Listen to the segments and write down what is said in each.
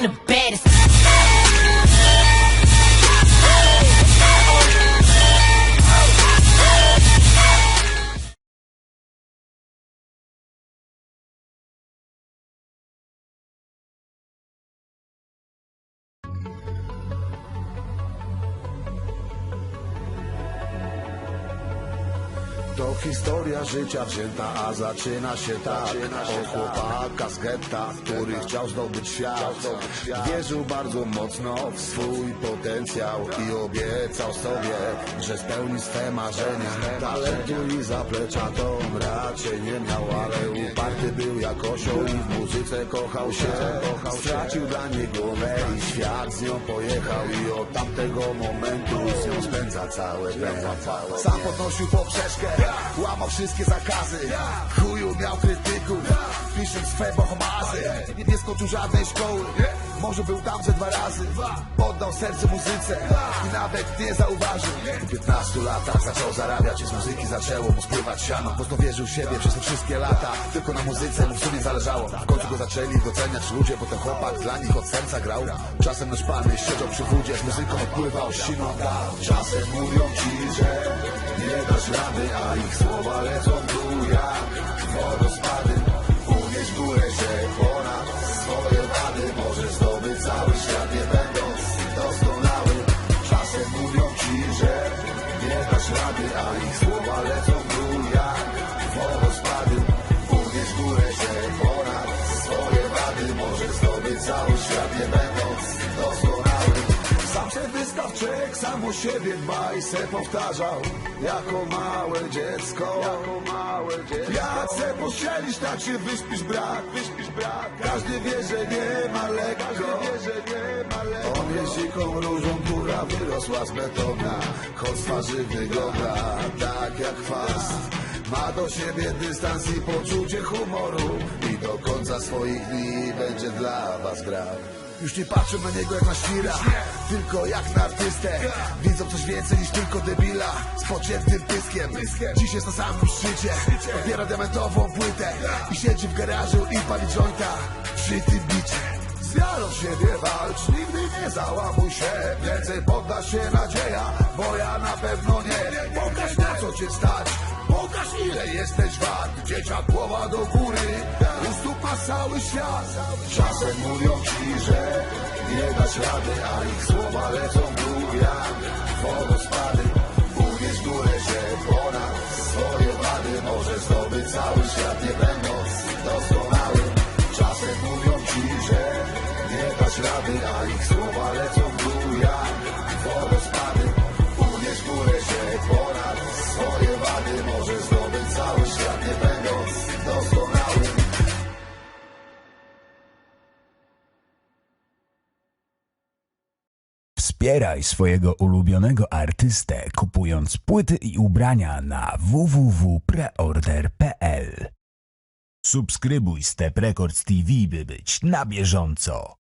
The baddest. To historia życia wzięta, a zaczyna się tak. Od chłopaka z getta, który chciał zdobyć świat. Wierzył bardzo mocno w swój potencjał I obiecał sobie, że spełni swe marzenia. Talentu i zaplecza to raczej nie miał Ale uparty był jak osioł i w muzyce kochał się. Stracił dla niej głowę i świat z nią pojechał I od tamtego momentu z nią spędza całe dnie Sam podnosił poprzeczkę, łamał wszystkie zakazy. Chuju miał krytyków, pisząc swe bohomazy. Nie skończył żadnej szkoły, może był tam ze dwa razy. Oddał serce muzyce. I nawet nie zauważył. W 15 latach zaczął zarabiać i z muzyki zaczęło mu spływać siano. Mocno wierzył w siebie przez te wszystkie lata. Tylko na muzyce mu w sumie zależało. W końcu go zaczęli doceniać ludzie, bo ten chłopak dla nich od serca grał. Czasem naśpany siedział przy wódzie, z muzyką odpływał siną Czasem mówią ci, że nie dasz rady, a ich słowa lecą dół jak wodospady. Uwierz górę, że ponad swoje wady możesz zdobyć cały świat, nie będąc doskonały. Czasem mówią ci, że nie dasz rady, a ich słowa lecą Sam się wystawczyk, sam o siebie dba i se powtarzał Jako małe dziecko, jako małe dziecko. Jak se pościelisz, tak się wyśpisz brak, wyśpisz brak. Każdy wie, że nie ma lekko. Wie, że nie ma lekko. On jest dziką różą, która wyrosła z betona. Choć z twarzy wygląda tak jak chwast ma do siebie dystans i poczucie humoru. I do końca swoich dni będzie dla was grał już nie patrzę na niego jak na świra Tylko jak na artystę. Widzą coś więcej niż tylko debila Z pociętym pyskiem. Dziś jest na samym szczycie Odbiera diamentową płytę I siedzi w garażu i pali jointa Przy tym bicie. Z wiarą siebie walcz, nigdy nie załamuj się. Więcej podda się nadzieja, bo ja na pewno nie. Pokaż na co cię stać, pokaż ile jesteś wart Dzieciak głowa do góry, u stóp masz cały świat. Czasem mówią ci, że nie dać rady A ich słowa lecą w jak wodospady. Uwierz górę, że ponad swoje wady. Możesz zdobyć cały świat, nie będąc Wspieraj swojego ulubionego artystę kupując płyty i ubrania na www.preorder.pl. Subskrybuj Step Records TV, by być na bieżąco.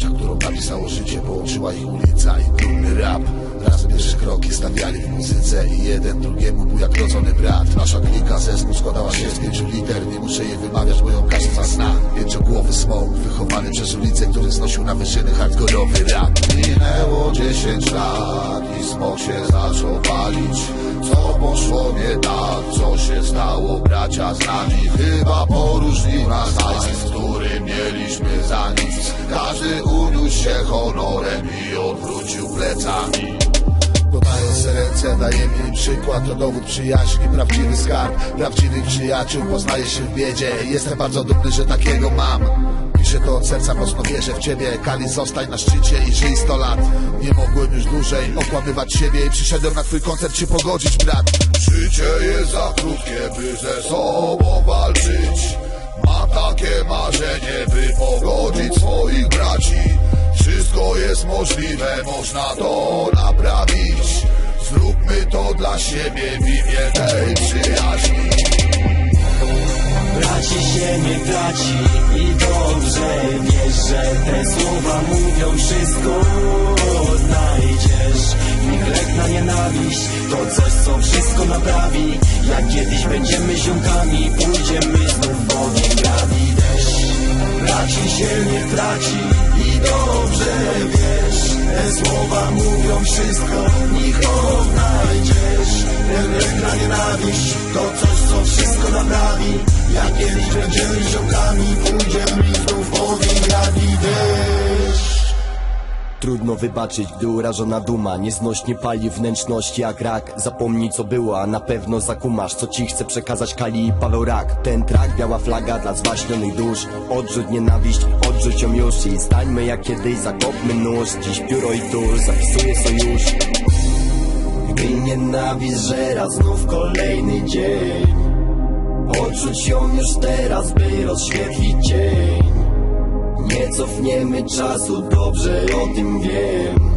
Braciach, którą napisało życie Połączyła ich ulica i trudny rap. Razem pierwsze kroki stawiali w muzyce I jeden drugiemu był jak rodzony brat. Nasza klika zespół składała się z pięciu liter. Nie muszę jej wymawiać, bo ją was zna. Pięciogłowy smok, wychowany przez ulicę Który znosił na wyżyny hardkorowy rap. Minęło dziesięć lat i smok się zaczął palić. Co poszło nie tak, co się stało bracia z nami Chyba poróżnił nas hajs, w którym mieliśmy za nic. Każdy uniósł się honorem i odwrócił plecami. Podając ręce dajemy im przykład To dowód przyjaźni, prawdziwy skarb Prawdziwych przyjaciół poznaje się w biedzie. Jestem bardzo dumny, że takiego mam. Piszę to od serca, mocno wierzę w ciebie. Kali zostań na szczycie i żyj 100 lat. Nie mogłem już dłużej okłamywać siebie I przyszedłem na twój koncert się pogodzić, brat. Życie jest za krótkie, by ze sobą walczyć Mam takie marzenie, by pogodzić swoich braci. Wszystko jest możliwe, można to naprawić. Zróbmy to dla siebie w imię tej przyjaźni. Braci się nie traci i dobrze wiesz, że te słowa mówią wszystko. Odnajdziesz to coś co wszystko naprawi. Jak kiedyś będziemy ziomkami, pójdziemy znów Bogiem grawi deszcz Braci się nie traci. I dobrze wiesz Te słowa mówią wszystko, nich odnajdziesz Ten lek na nienawiść, to coś co wszystko naprawi. Jak kiedyś będziemy ziomkami, pójdziemy znów Bogiem grawi deszcz Trudno wybaczyć, gdy urażona duma Nieznośnie pali wnętrzność jak rak. Zapomnij co było, a na pewno zakumasz Co ci chce przekazać Kali i Paweł Rak. Ten trak, biała flaga dla zwaśnionych dusz. Odrzuć nienawiść, odrzuć ją już I stańmy jak kiedyś, zakopmy nóż. Dziś pióro i tusz, zapisuję sojusz. Gdy nienawiść żera znów kolejny dzień Odrzuć ją już teraz, by rozświetlić dzień nie cofniemy czasu, dobrze o tym wiem.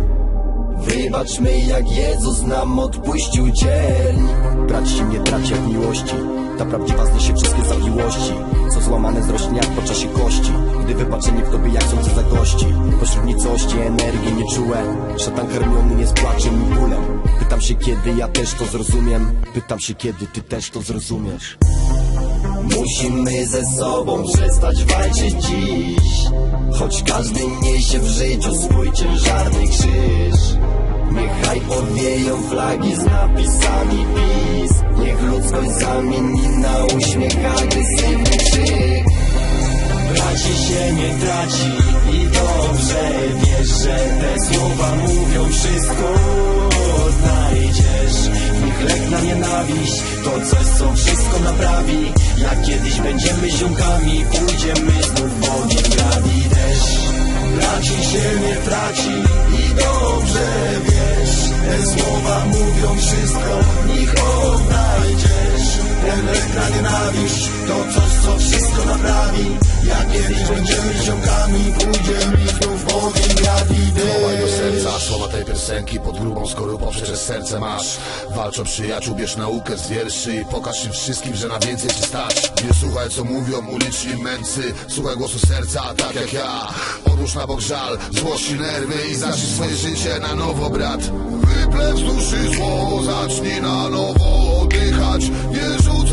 Wybaczmy jak Jezus nam odpuścił dzień. Brać się nie traci jak miłości. Ta prawdziwa zniesie wszystkie zawiłości. Co złamane zrośnie jak po czasie kości. Gdy wybaczenie w tobie jak słońce zagości Pośród nicości energii nieczułe Szatan karmiony jest płaczem i bólem. Pytam się kiedy ja też to zrozumiem. Pytam się kiedy ty też to zrozumiesz Musimy ze sobą przestać walczyć dziś. Choć każdy niesie w życiu swój ciężarny krzyż. Niechaj powieją flagi z napisami PiS. Niech ludzkość zamieni na uśmiech agresywny krzyk. Braci się nie traci Jak kiedyś będziemy ziomkami, pójdziemy znów Bogiem grawi deszcz. Braci się nie traci i dobrze wiesz. Te słowa mówią wszystko, Nienawiść, to coś co wszystko naprawi. Jak kiedyś będziemy ziomkami, pójdziemy znów Bogiem grawi Wołaj do deszcz serca słowa tej piosenki Pod grubą skorupą przecież serce masz. Walcz o przyjaciół, bierz naukę z wierszy I pokaż im wszystkim, że na więcej ci stać. Nie słuchaj co mówią uliczni męcy. Słuchaj głosu serca, tak jak ja. Odłóż na bok żal, złość i nerwy I zacznij swoje życie na nowo, brat. Wyplew z duszy zło, zacznij na nowo oddychać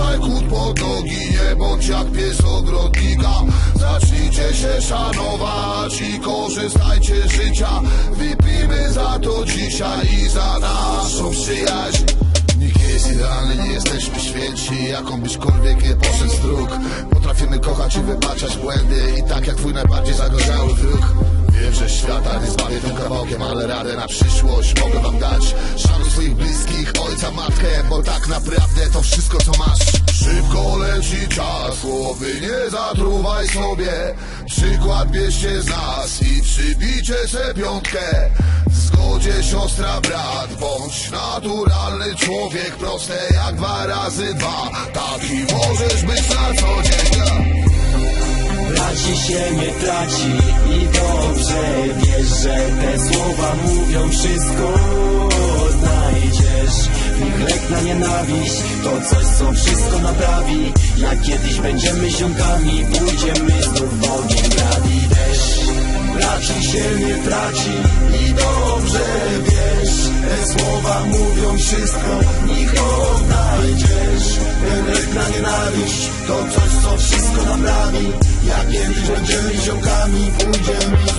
Nie rzucaj kłód pod nogi, nie bądź jak pies ogrodnika. Zacznijcie się szanować i korzystajcie z życia. Wypijmy za to dzisiaj i za naszą przyjaźń. Nikt nie jest idealny, nie jesteśmy święci. Jaką byśkolwiek nie poszedł z dróg. Potrafimy kochać i wybaczać błędy. I tak jak twój najbardziej zagorzały wróg kawałkiem Ale radę na przyszłość mogę wam dać. Szanuj swoich bliskich, ojca, matkę Bo tak naprawdę to wszystko co masz. Szybko leci czas, głowy nie zatruwaj sobie. Przykład bierzcie z nas i przybijcie se piątkę. W zgodzie siostra, brat Bądź naturalny człowiek Proste jak dwa razy dwa. Taki możesz być na co dzień Braci się nie traci. I dobrze wiesz, że te słowa mówią wszystko. Odnajdziesz W nich lek na nienawiść, to coś co wszystko naprawi. Jak kiedyś będziemy ziomkami, pójdziemy znów Bogiem. Grawi deszcz Braci się nie traci. I dobrze wiesz Te słowa mówią wszystko, nich odnajdziesz Ten lek na nienawiść, to coś co wszystko naprawi Jak kiedyś będziemy ziomkami, pójdziemy